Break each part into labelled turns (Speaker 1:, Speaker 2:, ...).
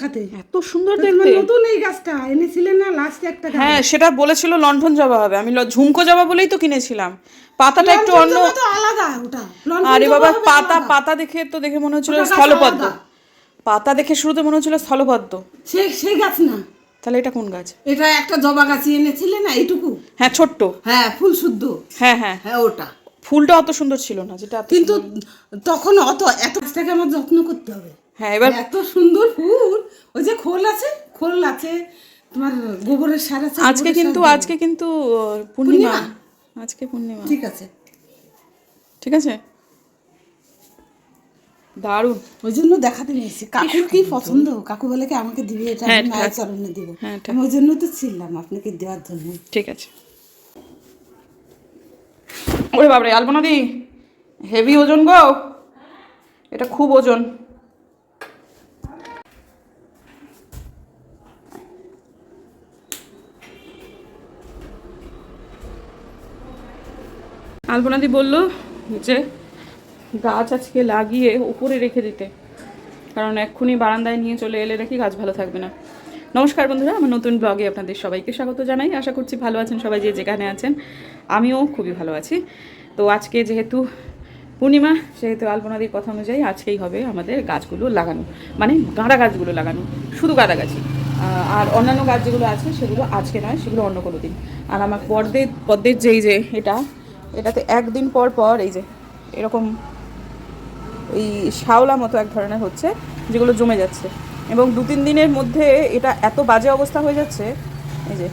Speaker 1: দেখাতে?
Speaker 2: এত সুন্দর দেখতে।
Speaker 1: নতুন এই গাছটা। এনেছিলেন না লাস্টে একটা
Speaker 2: হ্যাঁ সেটা বলেছিল লণ্ঠন জবা হবে। আমি ঝুমকো জবা বলেই তো কিনেছিলাম। পাতাটা একটু অন্য
Speaker 1: আলাদা ওটা।
Speaker 2: আরে বাবা পাতা পাতা দেখে তো দেখে মনে হচ্ছিল স্থলপদ্ম। পাতা দেখে শুরুতে মনে হচ্ছিল স্থলপদ্ম।
Speaker 1: সে সেই গাছ না।
Speaker 2: তাহলে এটা কোন গাছ?
Speaker 1: এটা একটা জবা গাছ এনেছিলেন না এইটুকু?
Speaker 2: হ্যাঁ ছোট্ট।
Speaker 1: হ্যাঁ ফুল শুদ্ধ।
Speaker 2: হ্যাঁ হ্যাঁ।
Speaker 1: হ্যাঁ ওটা।
Speaker 2: ফুলটা অত সুন্দর ছিল না যেটা
Speaker 1: কিন্তু তখন অত এত গাছটাকে আমার যত্ন করতে হবে।
Speaker 2: হ্যাঁ এবার
Speaker 1: এত সুন্দর ফুল। ওই যে খোল আছে খোল আছে। তোমার গোবরের সার আছে
Speaker 2: আজকে কিন্তু আজকে কিন্তু পূর্ণিমা? আজকে পূর্ণিমা।
Speaker 1: ঠিক আছে।
Speaker 2: ঠিক আছে? দারুণ।
Speaker 1: ওই জন্য দেখাতে নিয়েছি কাকুর কি পছন্দ? কাকু বলে কি আমাকে দিবি এটা
Speaker 2: হ্যাঁ,
Speaker 1: আমি মায়ের চরণে দিব।
Speaker 2: হ্যাঁ,
Speaker 1: আমি ওই জন্য তো ছিলাম আপনাকে দেওয়ার জন্য।
Speaker 2: ঠিক আছে। ওরে বাবরে আলপনা দি হেভি ওজন গো। এটা খুব ওজন। আলপনাদি বলল যে, গাছ আজকে লাগিয়ে উপরে রেখে দিতে। কারণ এক্ষুনি বারান্দায় নিয়ে চলে এলে নাকি গাছ ভালো থাকবে না। নমস্কার বন্ধুরা, আমার নতুন ব্লগে আপনাদের সবাইকে স্বাগত জানাই। আশা করছি ভালো আছেন সবাই যে যেখানে আছেন। আমিও খুবই ভালো আছি। তো আজকে যেহেতু পূর্ণিমা, সেহেতু আলপনাদির কথা অনুযায়ী আজকেই হবে আমাদের গাছগুলো লাগানো। মানে গাঁদা গাছগুলো লাগানো, শুধু গাঁদা গাছই। আর অন্যান্য গাছ যেগুলো আছে, সেগুলো আজকে নয়, সেগুলো অন্য কোনো দিন। আর আমার পর্দে পদ্মের যেই যে এটা এটাতে একদিন পর পর এই যে এরকম ওই শাওলা মতো এক ধরনের হচ্ছে, যেগুলো জমে যাচ্ছে। এবং দু তিন দিনের মধ্যে এটা এত বাজে অবস্থা হয়ে যাচ্ছে, এই যে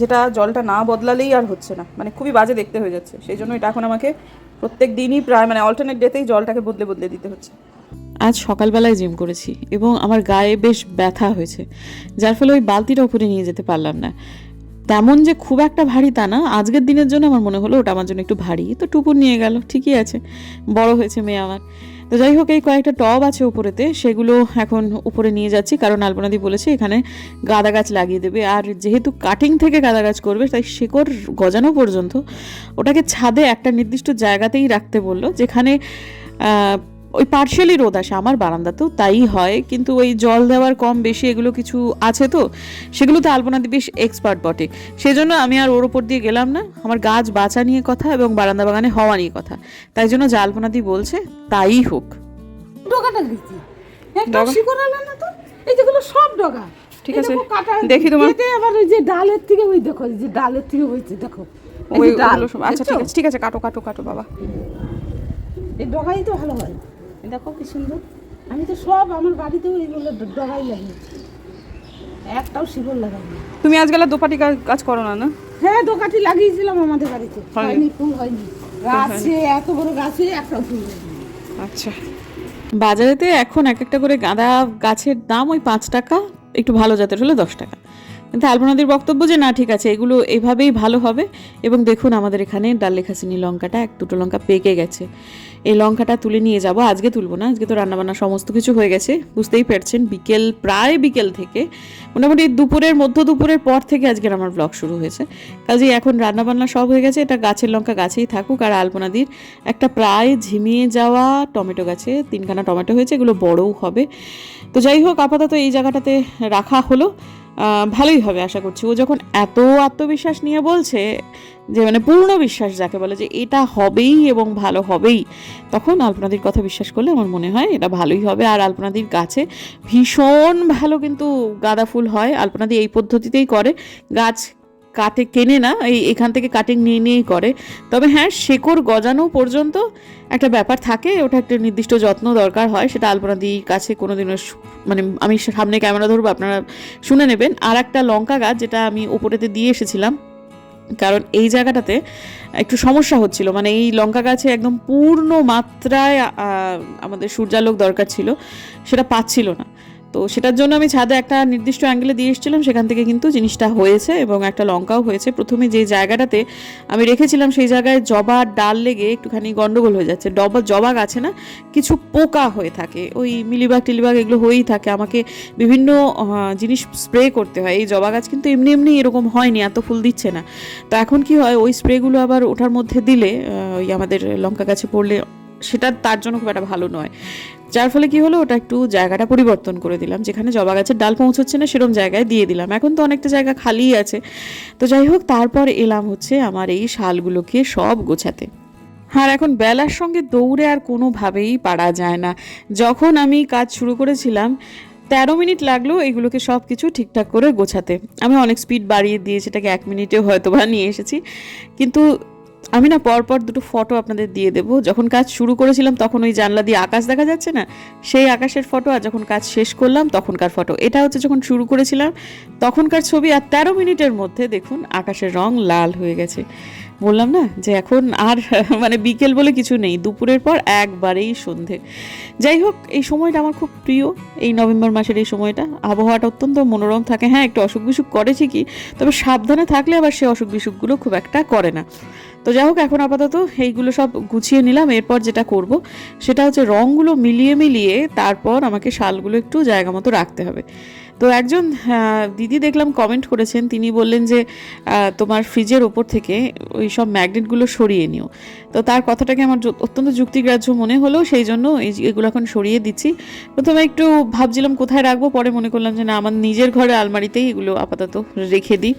Speaker 2: যেটা জলটা না বদলালেই আর হচ্ছে না। মানে খুবই বাজে দেখতে হয়ে যাচ্ছে। সেই জন্য এটা এখন আমাকে প্রত্যেক দিনই প্রায় মানে অল্টারনেট ডেতেই জলটাকে বদলে বদলে দিতে হচ্ছে। আজ সকালবেলায় জিম করেছি এবং আমার গায়ে বেশ ব্যথা হয়েছে, যার ফলে ওই বালতিটা উপরে নিয়ে যেতে পারলাম না। তেমন যে খুব একটা ভারী তা না। আজকের দিনের জন্য আমার মনে হলো ওটা আমার জন্য একটু ভারী। তো টুপুর নিয়ে গেল, ঠিকই আছে, বড় হয়েছে মেয়ে আমার। তো যাই হোক, এই কয়েকটা টব আছে উপরেতে, সেগুলো এখন উপরে নিয়ে যাচ্ছি, কারণ আলপনাদি বলেছে এখানে গাঁদা গাছ লাগিয়ে দেবে। আর যেহেতু কাটিং থেকে গাঁদা গাছ করবে, তাই শেকড় গজানো পর্যন্ত ওটাকে ছাদে একটা নির্দিষ্ট জায়গাতেই রাখতে বলল, যেখানে ওই পার্শিয়ালি রোদ আসে আমার বারান্দাতেও তাই হয়। কিন্তু ওই জল দেওয়ার কম বেশি এগুলো কিছু আছে তো সেগুলোতে আলপনাদি বেশ এক্সপার্ট বটে। সেজন্য আমি আর ওর ওপর দিয়ে গেলাম না। আমার গাছ বাঁচা নিয়ে কথা এবং বারান্দা বাগানে হওয়া নিয়ে কথা। তাই জন্য যা আলপনাদি বলছে তাই হোক।
Speaker 1: ডগাটা দিচ্ছি একটা
Speaker 2: ডগা?
Speaker 1: শিকড় আলো না তো? এই যেগুলো সব ডগা।
Speaker 2: ঠিক আছে,
Speaker 1: দেখি
Speaker 2: তোমার।
Speaker 1: আবার ওই যে ডালের থেকে ওই দেখো যে ডালের থেকে হয়েছে দেখো।
Speaker 2: ওই
Speaker 1: ডাল,
Speaker 2: আচ্ছা ঠিক আছে ঠিক আছে কাটো কাটো কাটো বাবা।
Speaker 1: এই ডগাই তো ভালো হয়। দেখো কি সুন্দর। আমি তো সব আমার বাড়িতেও এইগুলো ডগাই লাগিয়েছি একটাও শিকড় লাগাইনি
Speaker 2: তুমি আজকাল দোপাটি কাজ- করো না না?
Speaker 1: হ্যাঁ দোকাটি লাগিয়েছিলাম আমাদের বাড়িতে।
Speaker 2: হয়নি?
Speaker 1: হয়নি ফুল হয়নি। গাছে এত বড় গাছে একটাও ফুল হয়নি।
Speaker 2: আচ্ছা। বাজারেতে এখন এক একটা করে গাঁদা গাছের দাম ওই পাঁচ টাকা একটু ভালো জাতের হলে দশ টাকা। কিন্তু আলপনাদির বক্তব্য যে, না, ঠিক আছে, এগুলো এভাবেই ভালো হবে। এবং দেখুন আমাদের এখানে ডাল লেখাচিনি লঙ্কাটা, এক দুটো লঙ্কা পেকে গেছে। এই লঙ্কাটা তুলে নিয়ে যাব, আজকে তুলবো না, আজকে তো রান্নাবান্না সমস্ত কিছু হয়ে গেছে, বুঝতেই পারছেন, বিকেল, প্রায় বিকেল থেকে, মোটামুটি দুপুরের, মধ্য দুপুরের পর থেকে আজকের আমার ব্লগ শুরু হয়েছে। কাজেই এখন রান্নাবান্না সব হয়ে গেছে, এটা গাছের লঙ্কা গাছেই থাকুক, আর আলপনাদির একটা প্রায় ঝিমিয়ে যাওয়া টমেটো গাছে, তিনখানা টমেটো হয়েছে, এগুলো বড়ও হবে। তো যাই হোক, আপাতত এই জায়গাটাতে রাখা হলো। ভালোই হবে আশা করছি। ও যখন এত আত্মবিশ্বাস নিয়ে বলছে, যে মানে পূর্ণ বিশ্বাস যাকে বলে, যে এটা হবেই এবং ভালো হবেই, তখন আলপনাদির কথা বিশ্বাস করলে আমার মনে হয় এটা ভালোই হবে। আর আলপনাদির গাছে ভীষণ ভালো কিন্তু গাঁদা ফুল হয়। আলপনাদি এই পদ্ধতিতেই করে। গাছ কাটে কেনে না, এই এখান থেকে কাটিং নিয়ে নিয়েই করে। তবে হ্যাঁ শেকড় গজানো পর্যন্ত একটা ব্যাপার থাকে, ওটা একটা নির্দিষ্ট যত্ন দরকার হয়, সেটা আলপনাদির কাছে কোনোদিনও শু- মানে আমি সামনে ক্যামেরা ধরবো, আপনারা শুনে নেবেন। আর একটা লঙ্কা গাছ যেটা আমি ওপরেতে দিয়ে এসেছিলাম, কারণ এই জায়গাটাতে একটু সমস্যা হচ্ছিল। মানে এই লঙ্কা গাছে একদম পূর্ণ মাত্রায় আমাদের সূর্যালোক দরকার ছিল, সেটা পাচ্ছিল না। তো সেটার জন্য আমি ছাদে একটা নির্দিষ্ট অ্যাঙ্গেলে দিয়ে এসেছিলাম, সেখান থেকে কিন্তু জিনিসটা হয়েছে এবং একটা লঙ্কাও হয়েছে। প্রথমে যে জায়গাটাতে আমি রেখেছিলাম, সেই জায়গায় জবা ডাল লেগে একটুখানি গন্ডগোল হয়ে যাচ্ছে। ডবা, জবা গাছে না কিছু পোকা হয়ে থাকে। ওই মিলিবাগ টিলিবাগ এগুলো হয়েই থাকে। আমাকে বিভিন্ন জিনিস স্প্রে করতে হয়। এই জবা গাছ কিন্তু এমনি এমনি এরকম হয়নি, এত ফুল দিচ্ছে না। তো এখন কি হয়, ওই স্প্রেগুলো আবার ওঠার মধ্যে দিলে ওই আমাদের লঙ্কা গাছে পড়লে সেটা তার জন্য খুব একটা ভালো নয়। যার ফলে কি হলো? ওটা একটু জায়গাটা পরিবর্তন করে দিলাম। যেখানে জবা গাছের ডাল পৌঁছচ্ছে না, সেরকম জায়গায় দিয়ে দিলাম। এখন তো অনেকটা জায়গা খালিই আছে। তো যাই হোক, তারপর এলাম হচ্ছে আমার এই শালগুলোকে সব গোছাতে। আর এখন বেলার সঙ্গে দৌড়ে আর কোনোভাবেই পারা যায় না। যখন আমি কাজ শুরু করেছিলাম, তেরো মিনিট লাগল এগুলোকে সব কিছু ঠিকঠাক করে গোছাতে। আমি অনেক স্পিড বাড়িয়ে দিয়ে সেটাকে এক মিনিটে হয়তো বা নিয়ে এসেছি। কিন্তু আমি না পরপর দুটো ফটো আপনাদের দিয়ে দেবো। যখন কাজ শুরু করেছিলাম তখন ওই জানলা দিয়ে আকাশ দেখা যাচ্ছে না? সেই আকাশের ফটো আর যখন কাজ শেষ করলাম তখনকার ফটো এটা হচ্ছে যখন শুরু করেছিলাম তখনকার ছবি আর তেরো মিনিটের মধ্যে দেখুন আকাশের রং লাল হয়ে গেছে। বললাম না যে এখন আর মানে বিকেল বলে কিছু নেই, দুপুরের পর একবারেই সন্ধে। যাই হোক, এই সময়টা আমার খুব প্রিয়, এই নভেম্বর মাসের এই সময়টা। আবহাওয়াটা অত্যন্ত মনোরম থাকে। হ্যাঁ একটু অসুখ বিসুখ করে ঠিকই, তবে সাবধানে থাকলে আবার সে অসুখ বিসুখগুলো খুব একটা করে না। তো যাই হোক, এখন আপাতত এইগুলো সব গুছিয়ে নিলাম। এরপর যেটা করব, সেটা হচ্ছে রঙগুলো মিলিয়ে মিলিয়ে তারপর আমাকে শালগুলো একটু জায়গা মতো রাখতে হবে। তো একজন দিদি দেখলাম কমেন্ট করেছেন। তিনি বললেন যে তোমার ফ্রিজের ওপর থেকে ওই সব ম্যাগনেটগুলো সরিয়ে নিও। তো তার কথাটাকে আমার অত্যন্ত যুক্তিগ্রাহ্য মনে হলো, সেই জন্য এগুলো এখন সরিয়ে দিচ্ছি। প্রথমে একটু ভাবছিলাম কোথায় রাখব, পরে মনে করলাম যে না, আমার নিজের ঘরে আলমারিতেই এগুলো আপাতত রেখে দিই।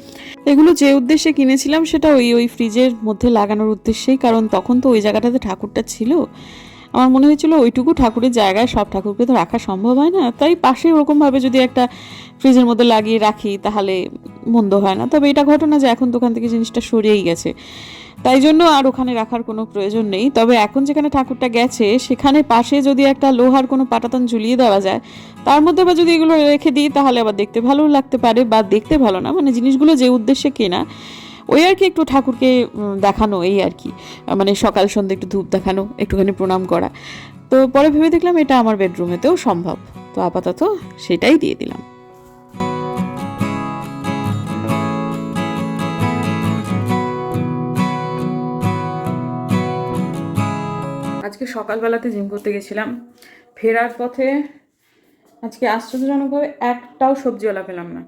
Speaker 2: এগুলো যে উদ্দেশ্যে কিনেছিলাম, সেটা ওই ওই ফ্রিজের মধ্যে লাগানোর উদ্দেশ্যেই, কারণ তখন তো ওই জায়গাটাতে ঠাকুরটা ছিল। আমার মনে হয়েছিল ওইটুকু ঠাকুরের জায়গায় সব ঠাকুরকে তো রাখা সম্ভব হয় না। তাই পাশে ওরকমভাবে যদি একটা ফ্রিজের মধ্যে লাগিয়ে রাখি, তাহলে মন্দ হয় না। তবে এটা ঘটনা যে এখন দোকান থেকে জিনিসটা সরিয়েই গেছে। তাই জন্য আর ওখানে রাখার কোনো প্রয়োজন নেই। তবে এখন যেখানে ঠাকুরটা গেছে, সেখানে পাশে যদি একটা লোহার কোনো পাটাতন ঝুলিয়ে দেওয়া যায়, তার মধ্যে আবার যদি এগুলো রেখে দিই, তাহলে আবার দেখতে ভালো লাগতে পারে, বা দেখতে ভালো না। মানে জিনিসগুলো যে উদ্দেশ্যে কেনা ওই আর কি একটু ঠাকুরকে দেখানো, এই আর কি। মানে সকাল সন্ধ্যে একটু ধূপ দেখানো, একটুখানি প্রণাম করা। তো পরে ভেবে দেখলাম এটা আমার বেডরুমেতেও সম্ভব। তো আপাতত সেটাই দিয়ে দিলাম। আজকে সকালবেলাতে জিম করতে গেছিলাম। ফেরার পথে আজকে আশ্চর্যজনকভাবে একটাও সবজিওয়ালা পেলাম না।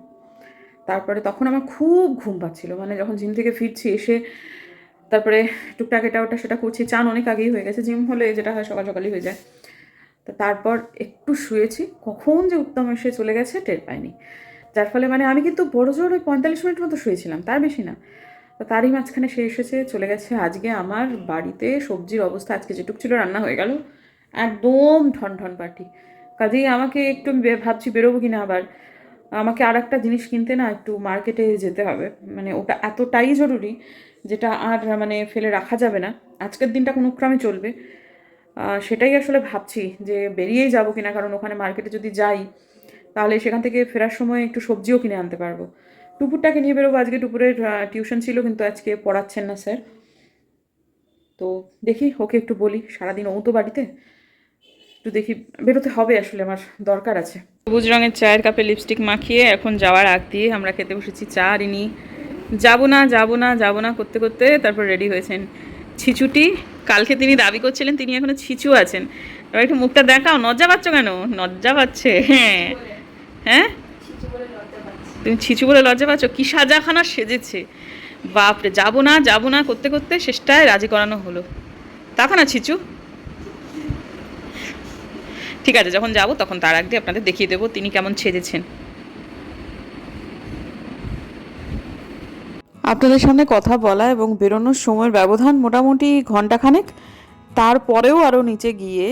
Speaker 2: তারপরে তখন আমার খুব ঘুম পাচ্ছিল। মানে যখন জিম থেকে ফিরছি এসে তারপরে টুকটাক এটা ওটা সেটা করছি। চান অনেক আগেই হয়ে গেছে। জিম হলে যেটা হয় সকাল সকালই হয়ে যায়। তো তারপর একটু শুয়েছি। কখন যে উত্তম এসে চলে গেছে টের পাইনি। যার ফলে মানে আমি কিন্তু বড় জোর ওই পঁয়তাল্লিশ মিনিট মতো শুয়েছিলাম। তার বেশি না। তো তারই মাঝখানে সে এসেছে, চলে গেছে। আজকে আমার বাড়িতে সবজির অবস্থা আজকে যেটুক ছিল রান্না হয়ে গেল। একদম ঠন ঠন পাটি কাজেই আমাকে একটু ভাবছি বেরোবো কিনা আবার। আমাকে আর একটা জিনিস কিনতে না একটু মার্কেটে যেতে হবে। মানে ওটা এতটাই জরুরি যেটা আর মানে ফেলে রাখা যাবে না। আজকের দিনটা কোনো ক্রমে চলবে সেটাই আসলে ভাবছি যে বেরিয়েই যাব কিনা, কারণ ওখানে মার্কেটে যদি যাই, তাহলে সেখান থেকে ফেরার সময় একটু সবজিও কিনে আনতে পারব। টুপুরটাকে নিয়ে বেরোবো। আজকে টুপুরের টিউশন ছিল, কিন্তু আজকে পড়াচ্ছেন না স্যার তো দেখি, ওকে একটু বলি, সারাদিন ও তো বাড়িতে? একটু দেখি, বেরোতে হবে আসলে, আমার দরকার আছে। সবুজ রঙের চায়ের কাপে লিপস্টিক মাখিয়ে এখন যাওয়ার আগ দিয়ে আমরা খেতে বসেছি চা আর ইনি যাব না যাব না যাব না করতে করতে তারপর রেডি হয়েছেন ছিচুটি। কালকে তিনি দাবি করছিলেন, তিনি এখনও ছিচু আছেন। এবার একটু মুখটা দেখাও লজ্জা পাচ্ছ কেন? লজ্জা পাচ্ছে হ্যাঁ। হ্যাঁ? তুমি ছিচু বলে লজ্জা পাচ্ছ? কি সাজাখানা সেজেছে। বাপরে, যাব না যাব না করতে করতে শেষটায় রাজি করানো হলো। তাকা না ছিচু? ঠিক আছে, যখন যাব তখন তার আগে আপনাদের দেখিয়ে দেবো তিনি কেমন ছেজেছেন। আপনাদের সামনে কথা বলা এবং বেরোনোর সময়ের ব্যবধান মোটামুটি ঘন্টাখানেক তারপরেও আরও নিচে গিয়ে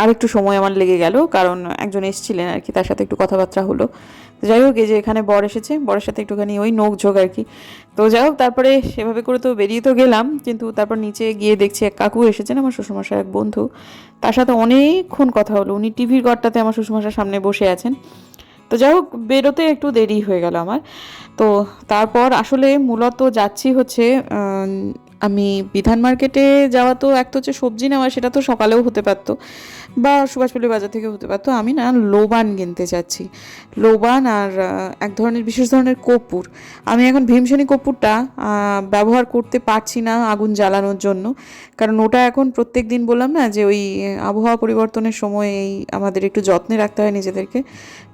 Speaker 2: আর একটু সময় আমার লেগে গেল, কারণ একজন এসেছিলেন আর কি, তার সাথে একটু কথাবার্তা হলো। যাই হোক, এই যে এখানে বর এসেছে, বরের সাথে একটুখানি ওই নোক ঝোঁক আর কি। তো যাই হোক, তারপরে সেভাবে করে তো বেরিয়ে তো গেলাম, কিন্তু তারপর নিচে গিয়ে দেখছি এক কাকু এসেছেন, আমার শ্বশুরমশাই, এক বন্ধু। তার সাথে অনেকক্ষণ কথা হলো, উনি টিভির ঘরটাতে আমার শ্বশুরমশার সামনে বসে আছেন। তো যাই হোক, বেরোতে একটু দেরি হয়ে গেল আমার। তো তারপর আসলে মূলত যাচ্ছি হচ্ছে আমি বিধান মার্কেটে যাওয়া তো এক তো হচ্ছে সবজি নেওয়া, সেটা তো সকালেও হতে পারতো। বা সুভাষপল্লী বাজার থেকে হতে পারতো। আমি না লোবান কিনতে চাচ্ছি। লোবান আর এক ধরনের, বিশেষ ধরনের কর্পূর। আমি এখন ভীমসেনী কর্পূরটা ব্যবহার করতে পারছি না আগুন জ্বালানোর জন্য। কারণ ওটা এখন প্রত্যেক দিন বললাম না যে ওই আবহাওয়া পরিবর্তনের সময় এই আমাদের একটু যত্নে রাখতে হয় নিজেদেরকে।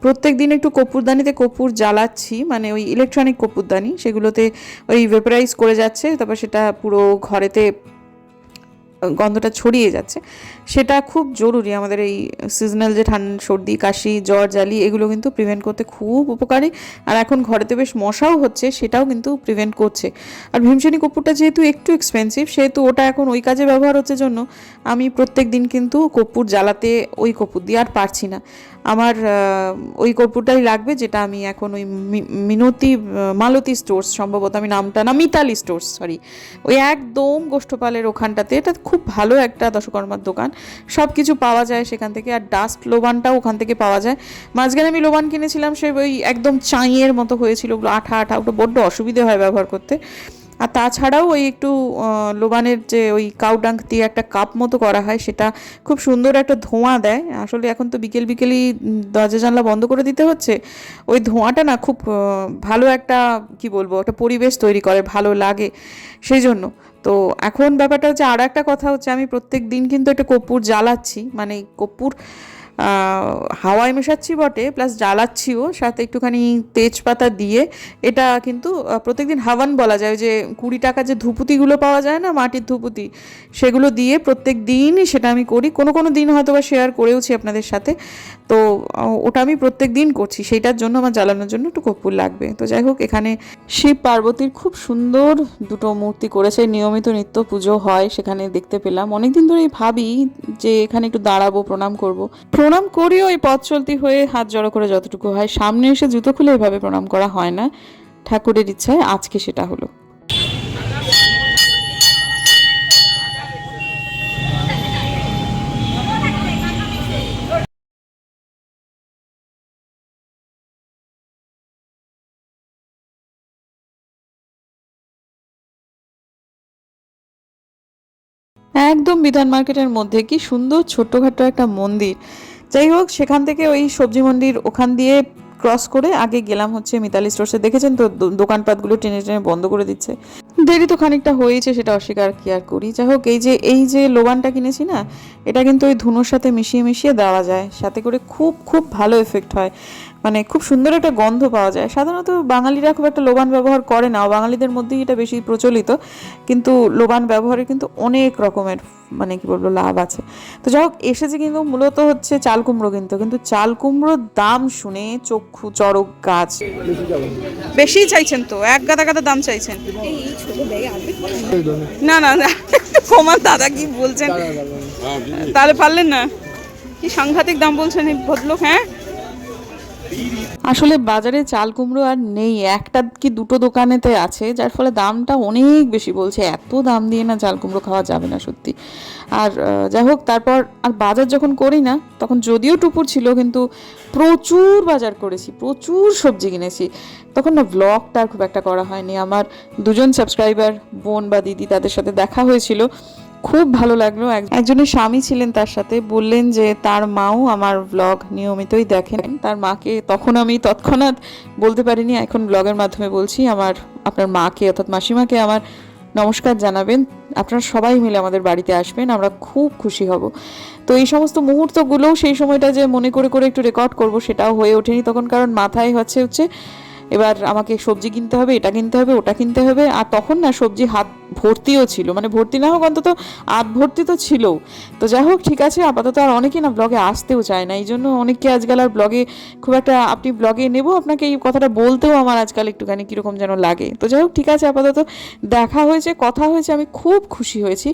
Speaker 2: প্রত্যেক দিন একটু কপুরদানিতে কপুর জ্বালাচ্ছি মানে ওই ইলেকট্রনিক কপুরদানি সেগুলোতে ওই ভেপারাইজ করে যাচ্ছে, তারপর সেটা পুরো ঘরেতে গন্ধটা ছড়িয়ে যাচ্ছে। সেটা খুব জরুরি আমাদের এই সিজনাল যে ঠান্ডা, সর্দি, কাশি, জ্বর, জালি, এগুলো কিন্তু প্রিভেন্ট করতে খুব উপকারী। আর এখন ঘরেতে বেশ মশাও হচ্ছে, সেটাও কিন্তু প্রিভেন্ট করছে। আর ভীমসেনি কর্পূরটা যেহেতু একটু এক্সপেন্সিভ সেহেতু ওটা এখন ওই কাজে ব্যবহার হচ্ছে জন্য আমি প্রত্যেক দিন কিন্তু কর্পূর জ্বালাতে ওই কর্পূর দিয়ে আর পারছি না। আমার ওই কর্পূরটাই লাগবে যেটা আমি এখন ওই মিনতি মালতী স্টোর্স সম্ভবত আমি নামটা না, মিতালি স্টোর্স সরি ওই একদম গোষ্ঠপালের ওখানটাতে, এটা খুব ভালো একটা দশকর্মার দোকান। সব কিছু পাওয়া যায় সেখান থেকে আর ডাস্ট লোবানটাও ওখান থেকে পাওয়া যায়। মাঝখানে আমি লোবান কিনেছিলাম, সে ওই একদম চাঁইয়ের মতো হয়েছিল, ওগুলো আঠা আঠা ওটা বড্ড অসুবিধে হয় ব্যবহার করতে। আর তাছাড়াও ওই একটু লোবানের যে ওই কাউডাঙ্ক দিয়ে একটা কাপ মতো করা হয়, সেটা খুব সুন্দর একটা ধোঁয়া দেয়। আসলে এখন তো বিকেল বিকেলই দরজা জানলা বন্ধ করে দিতে হচ্ছে। ওই ধোঁয়াটা না খুব ভালো একটা, কি বলব, একটা পরিবেশ তৈরি করে, ভালো লাগে। সেই জন্য তো এখন ব্যাপারটা হচ্ছে আর একটা কথা হচ্ছে আমি প্রত্যেক দিন কিন্তু একটা কর্পূর জ্বালাচ্ছি মানে কর্পূর হাওয়ায় মেশাচ্ছি বটে প্লাস জ্বালাচ্ছিও, সাথে একটুখানি তেজপাতা দিয়ে। এটা কিন্তু প্রত্যেকদিন হাওয়ান বলা যায়, যে কুড়ি টাকা যে ধুপুতিগুলো পাওয়া যায় না, মাটির ধুপুতি, সেগুলো দিয়ে প্রত্যেক দিনই সেটা আমি করি। কোনো কোনো দিন হয়তো বা শেয়ার করেওছি আপনাদের সাথে। তো ওটা আমি প্রত্যেক দিন করছি, সেইটার জন্য আমার জ্বালানোর জন্য একটু কর্পূর লাগবে। তো যাই হোক, এখানে শিব পার্বতীর খুব সুন্দর দুটো মূর্তি করেছে, নিয়মিত নিত্য পুজো হয়, সেখানে দেখতে পেলাম। অনেকদিন ধরেই ভাবি যে এখানে একটু দাঁড়াবো, প্রণাম করব। প্রণাম করিও, এই পথ চলতি হয়ে হাত জড়ো করে যতটুকু হয়। সামনে এসে জুতো খুলে এভাবে প্রণাম করা হয় না। ঠাকুরের ইচ্ছায় আজকে সেটা হলো। একদম বিধান মার্কেটের মধ্যে কি সুন্দর ছোট্টখাটো একটা মন্দির। যাই হোক, সেখান থেকে ওই সবজি মন্ডির ওখান দিয়ে ক্রস করে আগে গেলাম হচ্ছে মিতালি স্টোর্সে দেখেছেন তো? দোকানপাটগুলো টেনে টেনে বন্ধ করে দিচ্ছে। দেরি তো খানিকটা হয়েছে, সেটা অস্বীকার কি আর করি। যাই হোক, এই যে এই যে লোবানটা কিনেছি না, এটা কিন্তু ওই ধুনোর সাথে মিশিয়ে মিশিয়ে দেওয়া যায়। সাথে করে খুব খুব ভালো এফেক্ট হয়। মানে খুব সুন্দর একটা গন্ধ পাওয়া যায়। সাধারণত বাঙালিরা খুব একটা লোবান ব্যবহার করে না। বাঙালিদের মধ্যেই এটা বেশি প্রচলিত। কিন্তু লোবান ব্যবহারে কিন্তু অনেক রকমের মানে কি বলব লাভ আছে। তো যাই হোক এসেছে কিন্তু মূলত হচ্ছে চাল কুমড়ো কিন্তু। কিন্তু চাল কুমড়োর দাম শুনে চক্ষু চড়ক গাছ। বেশি চাইছেন তো। এক গাদা গাদা দাম চাইছেন। না না না। কমান দাদা কি বলছেন? তাহলে পারলেন না? কি সাংঘাতিক দাম বলছেন এই ভদ্রলোক হ্যাঁ? আসলে বাজারে চাল কুমড়ো আর নেই। একটা কি দুটো দোকানেতে আছে, যার ফলে দামটা অনেক বেশি বলছে। এত দাম দিয়ে না চাল কুমড়ো খাওয়া যাবে না সত্যি। আর যাই হোক, তারপর আর বাজার যখন করি না, তখন যদিও টুপুর ছিল, কিন্তু প্রচুর বাজার করেছি, প্রচুর সবজি কিনেছি। তখন না ব্লগটা আর খুব একটা করা হয়নি। আমার দুজন সাবস্ক্রাইবার বোন বা দিদি, তাদের সাথে দেখা হয়েছিল। খুব ভালো লাগল। এক- একজনের স্বামী ছিলেন তার সাথে, বললেন যে তার মাও আমার ব্লগ নিয়মিতই দেখেন। তার মাকে তখন আমি তৎক্ষণাৎ বলতে পারিনি, এখন ব্লগের মাধ্যমে বলছি, আমার, আপনার মাকে অর্থাৎ মাসিমাকে আমার নমস্কার জানাবেন। আপনারা সবাই মিলে আমাদের বাড়িতে আসবেন, আমরা খুব খুশি হব। তো এই সমস্ত মুহূর্তগুলোও সেই সময়টা যে মনে করে করে একটু রেকর্ড করব সেটাও হয়ে ওঠেনি তখন, কারণ মাথায় হচ্ছে হচ্ছে এবার আমাকে সবজি কিনতে হবে, এটা কিনতে হবে, ওটা কিনতে হবে, আর তখন না সবজি হাত ভর্তিও ছিল। মানে ভর্তি না হোক অন্তত আধ ভর্তি তো ছিল তো যাই হোক, ঠিক আছে, আপাতত আর অনেকে না ব্লগে আসতেও চায় না এই জন্য অনেককে আজকাল আর ব্লগে খুব একটা আপনি ব্লগে নেব, আপনাকে এই কথাটা বলতেও আমার আজকাল একটুখানি কীরকম যেন লাগে। তো যাই হোক, ঠিক আছে, আপাতত দেখা হয়েছে, কথা হয়েছে, আমি খুব খুশি হয়েছি।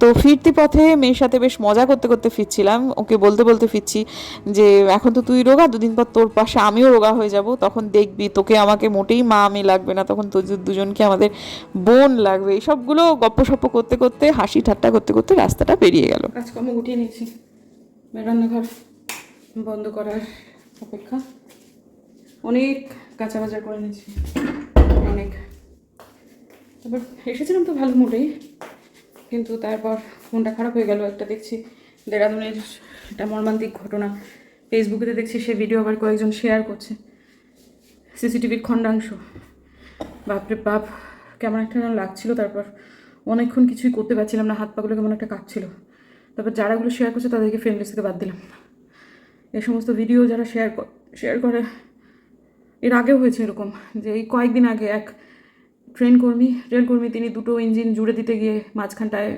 Speaker 2: তো ফিরতি পথে মেয়ের সাথে বেশ মজা করতে করতে ফিরছিলাম, ওকে বলতে বলতে ফিরছি যে, এখন তো তুই রোগা, দুদিন পর তোর পাশে আমিও রোগা হয়ে যাব, তখন দেখবি তোকে আমাকে মোটেই মা, আমি লাগবে না। তখন তোদের দুজনকে আমাদের বোন লাগবে। এই সবগুলো গপ্প সপ্প করতে করতে, হাসি ঠাট্টা করতে করতে রাস্তাটা পেরিয়ে গেল। কাজকর্ম গুটিয়ে নিয়েছি। রান্নাঘর বন্ধ করার অপেক্ষা। অনেক কাঁচা বাজার করে নিয়েছি। অনেক। তারপর এসেছিলাম তো ভালো মুডেই। কিন্তু তারপর ফোনটা খারাপ হয়ে গেল। একটা দেখছি দেরাদুনের একটা মর্মান্তিক ঘটনা। ফেসবুকেতে দেখছি সে ভিডিও আবার কয়েকজন শেয়ার করছে। সিসিটিভির খণ্ডাংশ। বাপরে বাপ, কেমন একটা যেন লাগছিল। তারপর অনেকক্ষণ কিছুই করতে পারছিলাম না হাত পাগুলো কেমন একটা কাঁপছিল। তারপর যারাগুলো শেয়ার করছে তাদেরকে ফ্রেন্ড থেকে বাদ দিলাম। এই সমস্ত ভিডিও যারা শেয়ার শেয়ার করে, এর আগেও হয়েছে এরকম যে এই কয়েকদিন আগে এক ট্রেন কর্মী রেল কর্মী, তিনি দুটো ইঞ্জিন জুড়ে দিতে গিয়ে মাঝখানটায়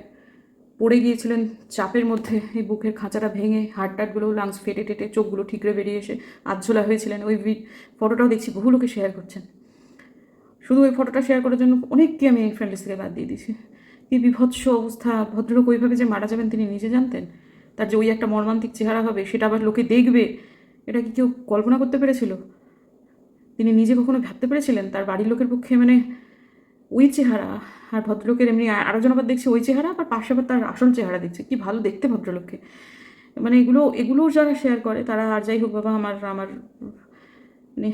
Speaker 2: পড়ে গিয়েছিলেন চাপের মধ্যে। এই বুকের খাঁচাটা ভেঙে হার্ট টাটগুলো লাংস ফেটে টেটে, চোখগুলো ঠিকরে বেরিয়ে এসে আধঝোলা হয়েছিলেন। ওই ফটোটাও দেখছি, বহু লোকে শেয়ার করছেন। শুধু ওই ফটোটা শেয়ার করার জন্য অনেককে আমি ফ্রেন্ড লিস্ট থেকে বাদ দিয়ে দিয়েছি। কি বিভৎস অবস্থা, ভদ্রলোক ওইভাবে যে মারা যাবেন তিনি নিজে জানতেন? তার যে ওই একটা মর্মান্তিক চেহারা হবে, সেটা আবার লোকে দেখবে, এটা কি কেউ কল্পনা করতে পেরেছিল? তিনি নিজে কখনো ভাবতে পেরেছিলেন? তার বাড়ির লোকের পক্ষে মানে ওই চেহারা, আর ভদ্রলোকের এমনি আরেকজন আবার দেখছে ওই চেহারা, আবার পাশে আবার তার আসল চেহারা দেখছে। কি ভালো দেখতে ভদ্রলোককে। মানে এগুলো এগুলো যারা শেয়ার করে, তারা আর যাই হোক বাবা, আমার আমার মানে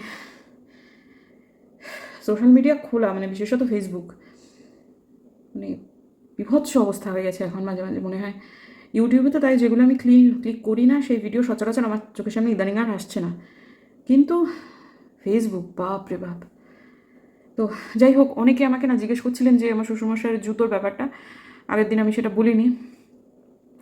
Speaker 2: সোশ্যাল মিডিয়া খোলা মানে বিশেষত ফেসবুক মানে বিভৎস অবস্থা হয়ে গেছে এখন মাঝে মাঝে মনে হয়। ইউটিউবে তো তাই, যেগুলো আমি ক্লিক ক্লিক করি না, সেই ভিডিও সচরাচর আমার চোখের সামনে ইদানিং আর আসছে না। কিন্তু ফেসবুক বাপ রে বাপ। তো যাই হোক, অনেকে আমাকে না জিজ্ঞেস করছিলেন যে আমার শ্বশুরমশাইয়ের জুতোর ব্যাপারটা। আগের দিন আমি সেটা বলিনি।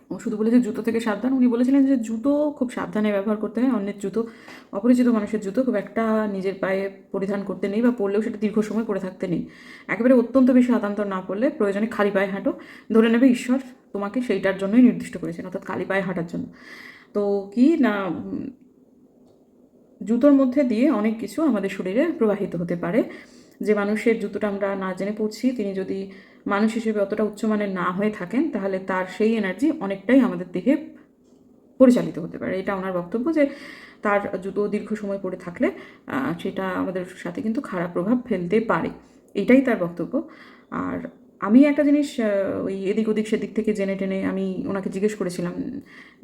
Speaker 2: ও শুধু বলেছে জুতো থেকে সাবধান। উনি বলেছিলেন যে জুতো খুব সাবধানে ব্যবহার করতে হয়, অন্যের জুতো, অপরিচিত মানুষের জুতো খুব একটা নিজের পায়ে পরিধান করতে নেই বা পরলেও সেটা দীর্ঘ সময় পরে থাকতে নেই। একেবারে অত্যন্ত বেশি হাতান্তর না পড়লে প্রয়োজনে খালি পায়ে হাঁটো। ধরে নেবে, ঈশ্বর তোমাকে সেইটার জন্যই নির্দিষ্ট করেছেন, অর্থাৎ খালি পায়ে হাঁটার জন্য। তো কি না জুতোর মধ্যে দিয়ে অনেক কিছু আমাদের শরীরে প্রবাহিত হতে পারে। যে মানুষের জুতোটা আমরা না জেনে পড়ছি, তিনি যদি মানুষ হিসেবে অতটা উচ্চমানের না হয়ে থাকেন, তাহলে তার সেই এনার্জি অনেকটাই আমাদের দেহে পরিচালিত হতে পারে। এটা ওনার বক্তব্য যে তার জুতো দীর্ঘ সময় পরে থাকলে সেটা আমাদের সাথে কিন্তু খারাপ প্রভাব ফেলতে পারে। এটাই তার বক্তব্য। আর আমি একটা জিনিস ওই এদিক ওদিক সেদিক থেকে জেনে টেনে আমি ওনাকে জিজ্ঞেস করেছিলাম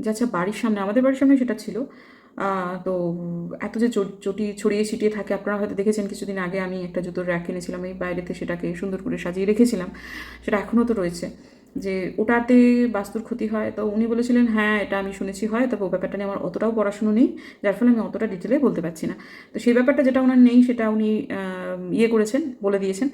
Speaker 2: যে আচ্ছা বাড়ির সামনে, আমাদের বাড়ির সামনে সেটা ছিল? তো এত যে চটি, ছড়িয়ে ছিটিয়ে থাকে, আপনারা হয়তো দেখেছেন কিছুদিন আগে আমি একটা জুতোর র্যাক কিনেছিলাম, এই বাইরেতে সেটাকে সুন্দর করে সাজিয়ে রেখেছিলাম, সেটা এখনও তো রয়েছে। যে ওটাতে বাস্তুর ক্ষতি হয়। তো উনি বলেছিলেন হ্যাঁ এটা আমি শুনেছি, হয়। তবে ও ব্যাপারটা নিয়ে আমার অতটাও পড়াশুনো নেই, যার ফলে আমি অতটা ডিটেলে বলতে পারছি না। তো সেই ব্যাপারটা যেটা ওনার নেই, সেটা উনি ইয়ে করেছেন, বলে দিয়েছেন।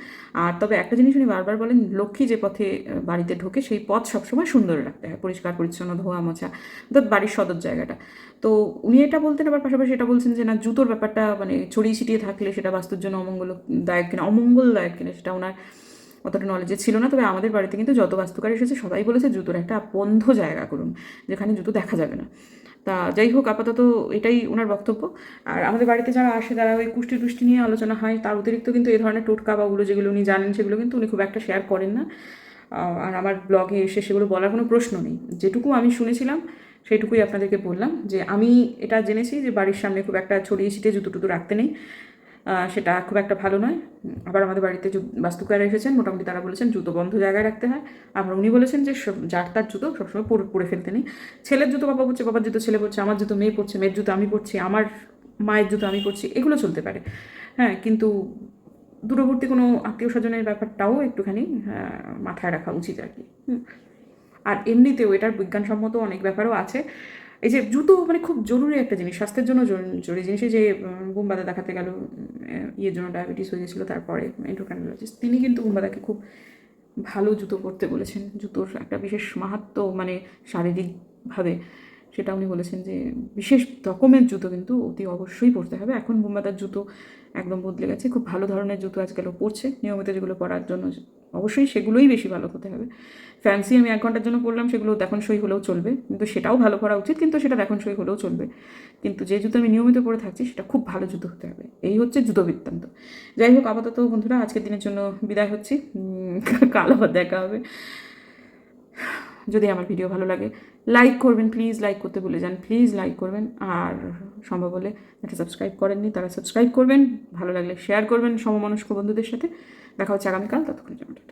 Speaker 2: আর তবে একটা জিনিস উনি বারবার বলেন, লক্ষ্মী যে পথে বাড়িতে ঢোকে, সেই পথ সবসময় সুন্দর রাখতে হয়। পরিষ্কার, পরিচ্ছন্ন, ধোয়া, মোছা, অর্থাৎ বাড়ির সদর জায়গাটা। তো উনি এটা বলতেন, আবার পাশাপাশি এটা বলছেন যে, না, জুতোর ব্যাপারটা মানে ছড়িয়ে ছিটিয়ে থাকলে সেটা বাস্তুর জন্য অমঙ্গলদায়ক কিনা? অমঙ্গলদায়ক কিনা, সেটা ওনার অতটা নলেজে ছিল না, তবে আমাদের বাড়িতে কিন্তু যত বাস্তুকার এসেছে, সবাই বলেছে জুতোর একটা বন্ধ জায়গা করুন, যেখানে জুতো দেখা যাবে না। তা যাই হোক, আপাতত এটাই ওনার বক্তব্য। আর আমাদের বাড়িতে যারা আসে, তারা ওই কুষ্টি টুষ্টি নিয়ে আলোচনা হয়, তার অতিরিক্ত কিন্তু এই ধরনের টোটকা বা ওগুলো যেগুলো উনি জানেন, সেগুলো কিন্তু উনি খুব একটা শেয়ার করেন না। আর আমার ব্লগে এসে সেগুলো বলার কোনো প্রশ্ন নেই। যেটুকু আমি শুনেছিলাম, সেইটুকুই আপনাদেরকে বললাম যে আমি এটা জেনেছি যে বাড়ির সামনে খুব একটা ছড়িয়ে ছিটিয়ে জুতো টুতো রাখতে নেই। সেটা খুব একটা ভালো নয়। আবার আমাদের বাড়িতে বাস্তুকার এসেছেন, মোটামুটি তারা বলেছেন জুতো বন্ধ জায়গায় রাখতে হয়। আবার উনি বলেছেন যে যার তার জুতো সবসময় পরে পরে ফেলতে নেই। ছেলের জুতো বাবা পড়ছে বাবার জুতো ছেলে পড়ছে আমার জুতো মেয়ে পড়ছে মেয়ের জুতো আমি পড়ছি আমার মায়ের জুতো আমি পড়ছি এগুলো চলতে পারে। হ্যাঁ কিন্তু দূরবর্তী কোনো আত্মীয় স্বজনের ব্যাপারটাও একটুখানি মাথায় রাখা উচিত আর কি। আর এমনিতেও এটার বিজ্ঞানসম্মত অনেক ব্যাপারও আছে। এই যে জুতো মানে খুব জরুরি একটা জিনিস, স্বাস্থ্যের জন্য জরুরি জিনিস। যে গুম্বাদা দেখাতে গেল ইয়ের জন্য ডায়াবেটিস হয়ে গেছিল, তারপরে এন্ডোক্রাইনোলজিস্ট তিনি কিন্তু গুম্বাদাকে খুব ভালো জুতো পরতে বলেছেন। জুতোর একটা বিশেষ মাহাত্ম মানে শারীরিকভাবে। সেটা উনি বলেছেন যে বিশেষ রকমের জুতো কিন্তু অতি অবশ্যই পরতে হবে। এখন বুম্বাদার জুতো একদম বদলে গেছে। খুব ভালো ধরনের জুতো আজকাল পরছে। নিয়মিত যেগুলো পরার জন্য অবশ্যই সেগুলোই বেশি ভালো হতে হবে। ফ্যান্সি আমি এক ঘণ্টার জন্য পরলাম, সেগুলো দেখুন সই হলেও চলবে। কিন্তু সেটাও ভালো করা উচিত, কিন্তু সেটা দেখুন সই হলেও চলবে। কিন্তু যে জুতো আমি নিয়মিত পরে থাকছি, সেটা খুব ভালো জুতো হতে হবে। এই হচ্ছে জুতো বৃত্তান্ত। যাই হোক, আপাতত বন্ধুরা, আজকের দিনের জন্য বিদায় হচ্ছি। কাল আবার দেখা হবে। যদি আমার ভিডিও ভালো লাগে লাইক করবেন প্লিজ লাইক করতে ভুলে যান। প্লিজ লাইক করবেন। আর সম্ভব হলে যারা সাবস্ক্রাইব করেননি, তারা সাবস্ক্রাইব করবেন। ভালো লাগলে শেয়ার করবেন সমমনস্ক বন্ধুদের সাথে। দেখা হচ্ছে আগামীকাল ততক্ষণ জন্য।